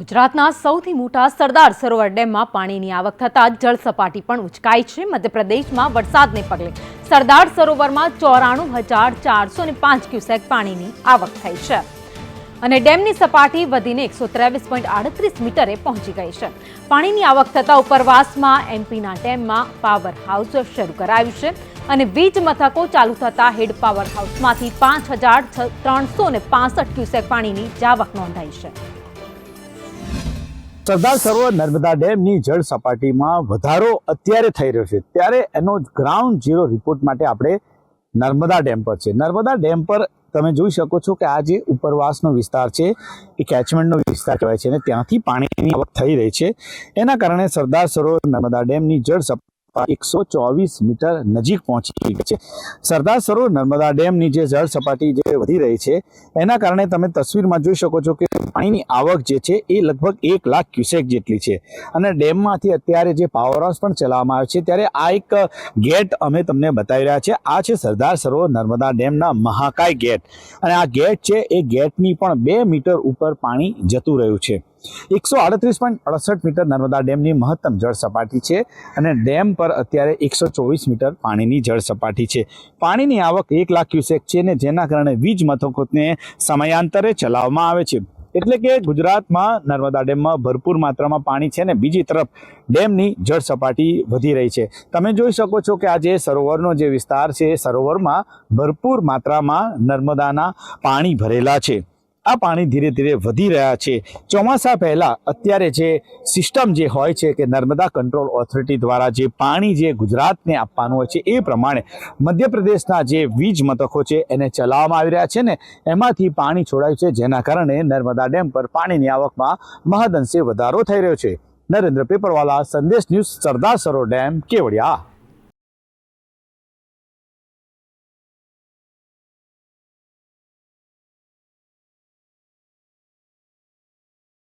ગુજરાતના સૌથી મોટા સરદાર સરોવર ડેમમાં પાણીની આવક થતાં જળ સપાટી પણ ઉચકાઈ છે. મધ્યપ્રદેશમાં વરસાદને પગલે સરદાર સરોવરમાં ચોરાણું હજાર ચારસો ને પાંચ ક્યુસેક પાણીની આવક થઈ છે અને ડેમની સપાટી વધીને એકસો ત્રેવીસ પોઈન્ટ આડત્રીસ મીટરે પહોંચી ગઈ છે. પાણીની આવક થતાં ઉપરવાસમાં એમપીના ડેમમાં પાવર હાઉસ શરૂ કરાયું છે અને વીજ મથકો ચાલુ થતાં હેડ પાવર હાઉસમાંથી પાંચ હજાર ત્રણસો ને પાસઠ ક્યુસેક પાણીની જાવક નોંધાઈ છે. સરદાર સરોવર નર્મદા ડેમની જળ સપાટીમાં વધારો અત્યારે થઈ રહ્યો છે. ત્યારે એનો ગ્રાઉન્ડ ઝીરો રિપોર્ટ માટે આપણે નર્મદા ડેમ પર છે. નર્મદા ડેમ પર તમે જોઈ શકો છો કે આ જે ઉપરવાસનો વિસ્તાર છે, એ કેચમેન્ટનો વિસ્તાર કહેવાય છે અને ત્યાંથી પાણીની આવક થઈ રહી છે. એના કારણે સરદાર સરોવર નર્મદા ડેમની જળ સપાટી એકસો ચોવીસ મીટર નજીક પહોંચી ગઈ છે. સરદાર સરોવર નર્મદા ડેમની જે જળ સપાટી જે વધી રહી છે, એના કારણે તમે તસવીરમાં જોઈ શકો છો કે પાણીની આવક જે છે એ લગભગ એક લાખ ક્યુસેક જેટલી છે. અને ડેમમાંથી અત્યારે જે પાવર હાઉસ પણ ચલાવવામાં આવે છે, ત્યારે આ એક ગેટ અમે તમને બતાવી રહ્યા છે આ છે સરદાર સરોવર નર્મદા ડેમના મહાકાય ગેટ. અને આ ગેટ છે, એ ગેટની પણ બે મીટર ઉપર પાણી જતું રહ્યું છે. એકસો આડત્રીસ પોઈન્ટ અડસઠ મીટર નર્મદા ડેમની મહત્તમ જળ સપાટી છે અને ડેમ પર અત્યારે એકસો ચોવીસ મીટર પાણીની જળ સપાટી છે. પાણીની આવક એક લાખ ક્યુસેક છે ને જેના કારણે વીજ મથકોને સમયાંતરે ચલાવવામાં આવે છે. એટલે કે ગુજરાતમાં નર્મદા ડેમમાં ભરપૂર માત્રામાં પાણી છે ને બીજી તરફ ડેમની જળ સપાટી વધી રહી છે. તમે જોઈ શકો છો કે આ જે સરોવરનો જે વિસ્તાર છે એ સરોવરમાં ભરપૂર માત્રામાં નર્મદાના પાણી ભરેલા છે. આ પાણી ધીરે ધીરે વધી રહ્યા છે. ચોમાસા પહેલાં અત્યારે જે સિસ્ટમ જે હોય છે કે નર્મદા કંટ્રોલ ઓથોરિટી દ્વારા જે પાણી જે ગુજરાતને આપવાનું હોય છે એ પ્રમાણે મધ્યપ્રદેશના જે વીજ મથકો છે એને ચલાવવામાં આવી રહ્યા છે ને એમાંથી પાણી છોડાયું છે જેના કારણે નર્મદા ડેમ પર પાણીની આવકમાં મહદઅંશે વધારો થઈ રહ્યો છે. Narendra Paperwala, Sandesh news, Sardar Sarovar dam, Kevadia.